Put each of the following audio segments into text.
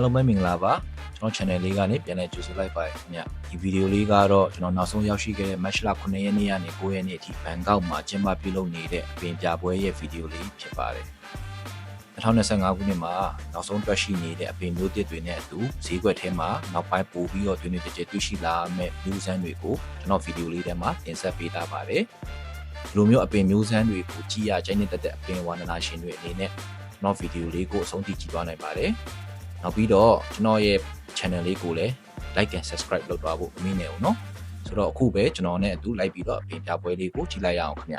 အားလုံးပဲမင်္ဂလာပါကျွန်တော် channel လေးကနေပြန်လည်ကြိုဆိုလိုက်ပါတယ်ခင်ဗျဒီဗီဒီယိုလေးကတော့ကျွန်တော်နောက်ဆုံးရောက်ရှိခဲ့တဲ့ match လ9ရက်နေ့ကနေ9ရက်နေ့အထိဘန်ကောက်မှာကျင်းပပြုလုပ်နေတဲ့အပင်ပြပွဲရဲ့ဗီဒီယိုလေးဖြစ်ပါတယ်2025ခုနှစ်မှာနောက်ဆုံးတွေ့ရှိနေတဲ့အပင်မျိုးသစ်တွေနဲ့အတူဈေးကွက်ထဲမှာနောက်ပိုင်းပို့ပြီးတော့တွင်တွင်ကြဲကြဲတွေ့ရှိလာမယ့်မျိုးစမ်းတွေကိုကျွန်တော်ဗီဒီယိုလေးထဲမှာတင်ဆက်ပေးထားပါတယ်ဒီလိုမျိုးအပင်မျိုးစမ်းတွေကိုကြည့်ရကျင်းနေတတ်တဲ့အပင်ဝါဒနာရှင်တွေအနေနဲ့ကျွန်တော်ဗီဒီယိုလေးကိုအဆုံးထိကြည့်သွားနိုင်ပါတယ် နောက်ပြီးတော့ကျွန်တော်ရဲ့ channel လေးကိုလည်း like and subscribe လုပ်သွားဖို့အမိနေအောင်နော်ဆိုတော့အခုပဲကျွန်တော်နဲ့အတူလိုက်ပြီးတော့အပြင်ပြပွဲလေးကိုကြည့်လိုက်ရအောင်ခင်ဗျ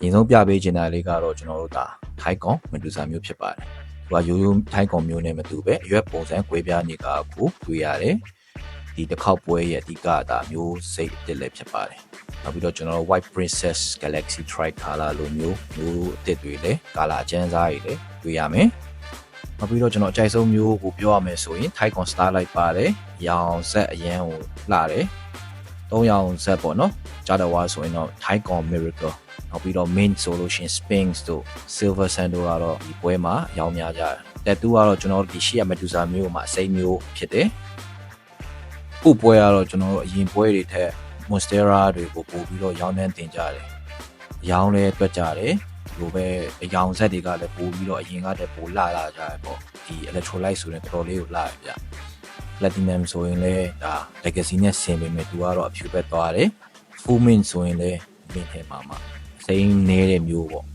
အရင်ဆုံးပြပေးချင်တာလေးကတော့ကျွန်တော်တို့ဒါထိုက်ကွန်မဒူစာမျိုးဖြစ်ပါတယ်သူကရိုးရိုးထိုက်ကွန်မျိုးနဲ့မတူပဲအရွက်ပုံစံကွဲပြားနေကကိုတွေ့ရတယ်ဒီတစ်ခေါက်ပွဲရဲ့အဓိကဒါမျိုးစိတ်အစ်စ်လည်းဖြစ်ပါတယ်နောက်ပြီးတော့ကျွန်တော်တို့ White Princess Galaxy Tricolor လိုမျိုးမျိုးအစ်စ်တွေလည်းကာလာကျန်းစားတွေလည်းတွေ့ရမယ် နောက်ပြီးတော့ကျွန်တော်အကြိုက်ဆုံးမျိုးကိုပြောရမယ်ဆိုရင် Tycon Starlight ပါတယ်။ရောင်ဆက်အရန်ကိုလှတယ်။၃ရောင်ဆက်ပေါ့နော်။ကြားတော်ဝါဆိုရင်တော့ Tycon Miracle နောက်ပြီးတော့ Main ဆိုလို့ရှိရင် Sphinx တို့ Silver Sand တို့ကတော့ဒီပွဲမှာရောင်းများကြတယ်။တက်တူကတော့ကျွန်တော်တို့ဒီရှေ့ရ Medusa မျိုးမှာအစိမ်းမျိုးဖြစ်တယ်။ခုပွဲကတော့ကျွန်တော်တို့အရင်ပွဲတွေထက် Monstera တွေကိုပို့ပြီးတော့ရောင်းနှန်းတင်ကြတယ်။ရောင်းလဲတွက်ကြတယ်။ လိုပဲအယောင်ဆက်တွေကလည်းပို့ပြီးတော့အရင်ကတည်းကပိုလာလာကြတယ်ပေါ့ဒီ electrolyte ဆိုရင်တော်တော်လေးကိုလာရပြ platinum ဆိုရင်လည်းဒါ legacy နဲ့ဆင်ပေမဲ့သူကတော့အဖြူပဲသွားတယ် full mint ဆိုရင်လည်းမင်းထဲမှာမှာစိမ်းနေတဲ့မျိုးပေါ့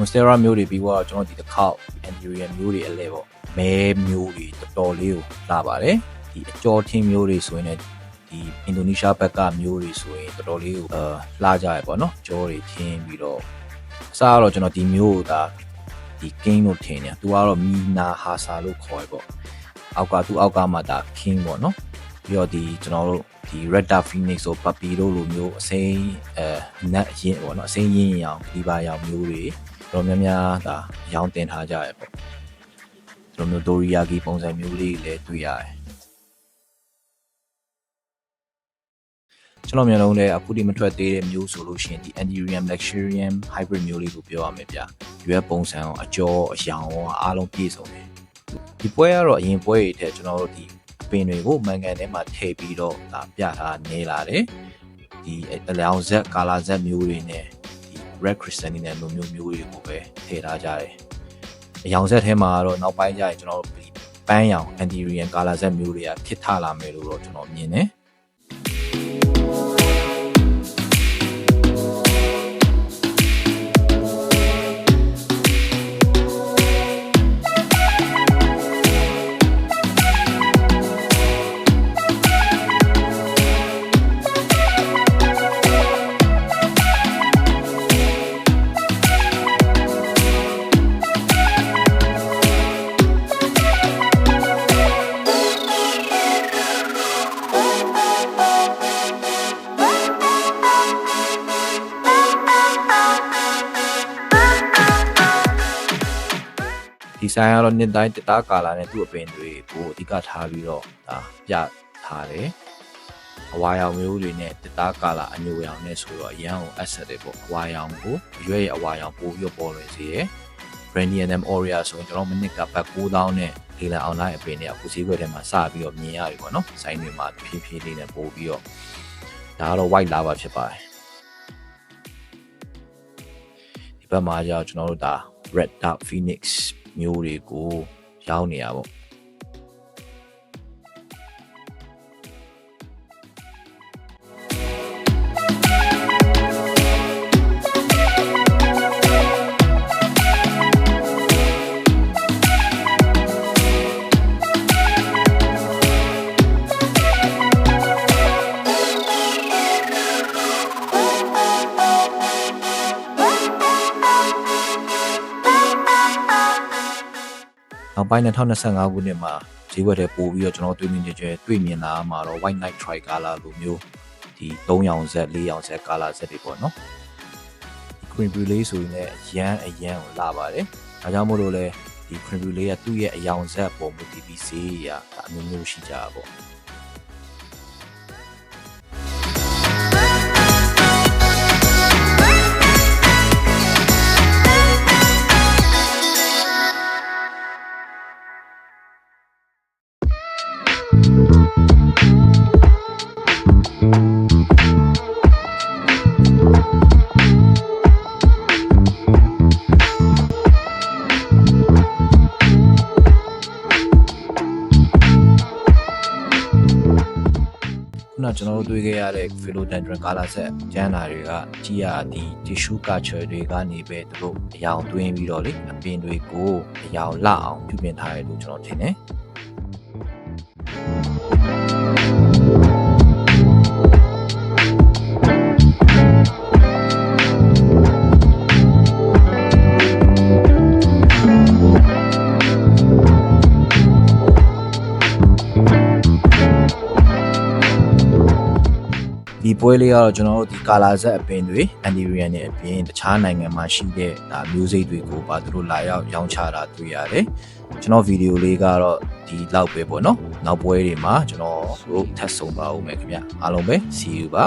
Monstera မျိုးတွေပြီးတော့ကျွန်တော်ဒီတစ်ခေါက် Andurian မျိုးတွေအလဲပေါ့မဲမျိုးတွေတော်တော်လေးကိုလာပါတယ်ဒီအကျော်ထင်းမျိုးတွေဆိုရင်လည်းဒီအင်ဒိုနီးရှားဘက်ကမျိုးတွေဆိုရင်တော်တော်လေးကိုအာလာကြရပေါ့နော်ကျော်တွေထင်းပြီးတော့အစားကတော့ကျွန်တော်ဒီမျိုးကိုဒါဒီ king လို့ထင်တယ်သူကတော့မီနာဟာဆာလို့ခေါ်ရပေါ့အောက်ကသူအောက်ကမှဒါ king ပေါ့နော်ပြီးတော့ဒီကျွန်တော်တို့ဒီ Red Dot Phoenix ဆို Puppy တို့လိုမျိုးအစိမ်းအဲနတ်ရင်ပေါ့နော်အစိမ်းရင်းရင်အောင်ဒီပါရောင်မျိုးတွေ တော်များများဒါရောင်းတင်ထားကြရပေါ့ဒီလိုမျိုးဒိုရီယာဂီပုံစံမျိုးလေးလည်းတွေ့ရတယ်ကျွန်တော်မျိုးလုံးလည်းအခုဒီမထွက်သေးတဲ့မျိုးဆိုလို့ရှိရင်ဒီ Andurium Luxurium Hybrid မျိုးလေးကိုပြောရမယ်ဗျ။ရွက်ပုံစံအောင်အကျော်အယောင်ရောအားလုံးပြည့်စုံတယ်။ဒီပွဲကတော့အရင်ပွဲတွေထက်ကျွန်တော်တို့ဒီပင်တွေကိုမန်ကန်ထဲမှာထည့်ပြီးတော့ဒါပြထားနေလာတယ်။ဒီအလောင်ဆက်ကာလာဆက်မျိုးတွေနဲ့ဒီ red crystal နဲ့လိုမျိုးမျိုးတွေကိုပဲထည့်ထားကြတယ်။အယောင်ဆက်ထဲမှာတော့နောက်ပိုင်းကျရင်ကျွန်တော်တို့ဒီပန်းရောင် Andurium ကာလာဆက်မျိုးတွေကဖြစ်ထလာမယ်လို့တော့ကျွန်တော်မြင်တယ်။ ဒီဆိုင်ကတော့နှစ်တိုင်းတသားကာလာနဲ့သူ့အပင်တွေကိုအဓိကထားပြီးတော့ဒါပြထားတယ်အဝါရောင်မျိုးတွေနဲ့တသားကာလာအညိုရောင်နဲ့ဆိုတော့အရန်ကို asset တွေပေါ့အဝါရောင်ကိုရွက်ရဲ့အဝါရောင်ပို့ပြီးပေါ်လွင်စေရယ် Brandian and Aurea ဆိုရင်ကျွန်တော်မနစ်ကဘတ်9000နဲ့လေလံ online အပင်တွေအခုစည်းခွက်ထဲမှာစပြီးတော့မြင်ရပြီပေါ့နော်ဆိုင်တွေမှာဖြည်းဖြည်းလေးနဲ့ပို့ပြီးတော့ဒါကတော့ white lava ဖြစ်ပါတယ်ဒီဘက်မှာကျတော့ကျွန်တော်တို့ဒါ red dark phoenix မျိုးတွေကိုရောင်းနေရပေါ့ နောက်ပိုင်း2025ခုနှစ်မှာဈေးဝယ်တဲ့ပို့ပြီးတော့ကျွန်တော်တွေ့မြင်ကြကြတွေ့မြင်လာမှာတော့ white night tricolor လိုမျိုးဒီ3ရောင်ဆက်4ရောင်ဆက် color ဆက်တွေပေါ့နော် green blue လေးဆိုရင်လည်းအရန်အရန်ကိုလာပါတယ်ဒါကြောင့်မို့လို့လဲဒီ preview လေးကသူ့ရဲ့အယောင်ဆက်ပုံမူတည်ပြီးစေးရဒါအမျိုးမျိုးရှိကြတာပေါ့ ခုနကျွန်တော်တို့တွေ့ခဲ့ရတဲ့ philodendron color set ကျန်းတာတွေကကြည်ရဒီ tissue culture တွေကနေပဲသူတို့အယောင်သွင်းပြီးတော့လေအပင်တွေကိုအယောင်လှအောင်ပြုပြင်ထားတယ်လို့ကျွန်တော်ထင်တယ် ဒီပွဲလေးကတော့ကျွန်တော်တို့ဒီကာလာဇက်အပင်တွေအန်ဒီရီယန်နဲ့အပြင်တခြားနိုင်ငံမှာရှိတဲ့ဒါမျိုးစိတ်တွေကိုပါသူတို့လာရောက်ရောင်းချတာတွေ့ရတယ်ကျွန်တော်ဗီဒီယိုလေးကတော့ဒီလောက်ပဲပေါ့နော်နောက်ပွဲတွေမှာကျွန်တော်တို့ထပ်ဆုံပါဦးမယ်ခင်ဗျအားလုံးပဲ see you ပါ